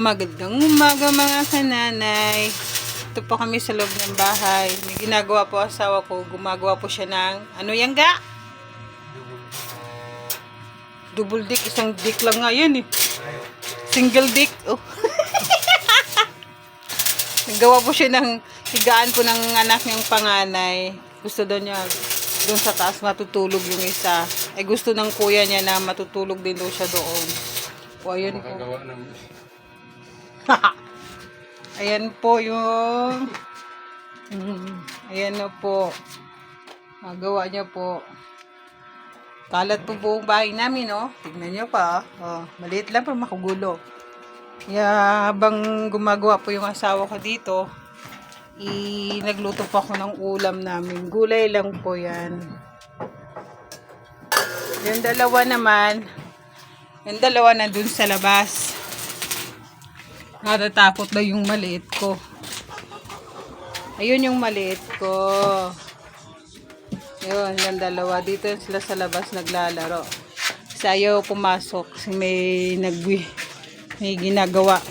Magandang umaga mga kananay. Ito po kami sa loob ng bahay. May ginagawa po asawa ko. Gumagawa po siya ng, ano yan ga? Double dick. Isang dick lang nga yan eh. Single dick. Oh. Nagawa po siya ng higaan po ng anak niyang panganay. Gusto daw niya doon sa taas matutulog yung isa. Ay gusto ng kuya niya na matutulog din daw siya doon. O ayun po. Makagawa ng... Ayan po yung... Ayan na po. Magawa niya po. Kalat po buong bahay namin, no? Tignan niyo pa, oh. Maliit lang pero makugulo. Kaya habang gumagawa po yung asawa ko dito, i nagluto po ako ng ulam namin. Gulay lang po yan. Yung dalawa naman, yung dalawa na dun sa labas. Natatakot na yung maliit ko. Ayun yung maliit ko. Yun, yung dalawa. Dito sila sa labas naglalaro. Kasi ayaw pumasok. Kasi may nagwi may ginagawa.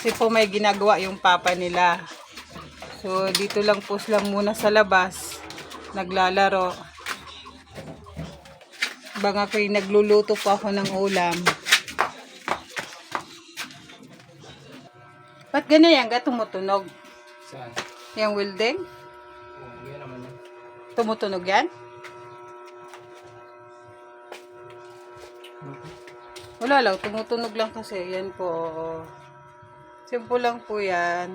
Kasi po may ginagawa yung papa nila. So, dito lang po sila muna sa labas. Naglalaro. Bang ako'y nagluluto po ako ng ulam. Ba't ganyan yan? Ga tumutunog? Saan? Yung welding? Oh, yan naman yan. Tumutunog yan? Wala lang, tumutunog lang kasi. Yan po. oo. Simple lang po yan.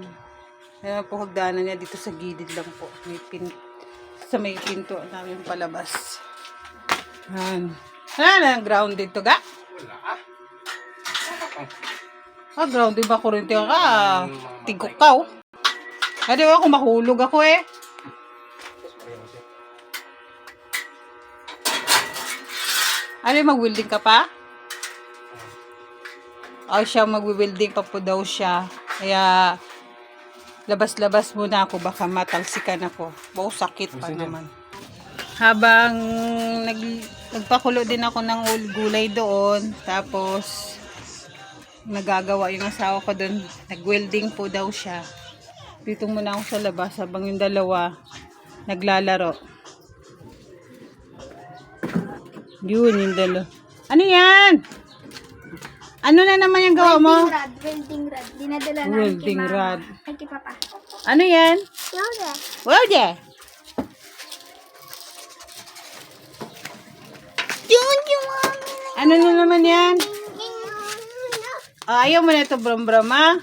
Yan po hagdanan niya dito sa gilid lang po. May pin sa may pinto namin palabas. Yan. Wala na grounded to ga? Wala ah. Ah, grounded ba kurente ka? Ah, Tigok ka oh. Ah, di ba ako mahulog ako eh. Ano yung mag-welding ka pa? O siya mag-welding pa po daw siya. Kaya labas-labas muna ako baka matalsikan ako. Wow, sakit pa naman. Habang nag, nagpakulo din ako ng ul- gulay doon, tapos nagagawa yung asawa ko doon, nag-welding po daw siya. Dito muna ako sa labas habang yung dalawa naglalaro. Yun, yung dalawa. Ano yan? Ano na naman yung gawa mo? Welding rod, welding rod. Dinadala namin Welding kay mama. rod. Ay, kay papa. Ano yan? Well, yeah. Yun yung mami. Ano na naman yan? Ah, ayaw mo na ito, brom-brom, ha?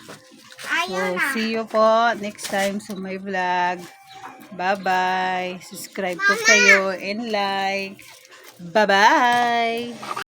Ayaw So, na. see you po next time sa my vlog. Bye-bye. Subscribe po kayo and like. Bye-bye.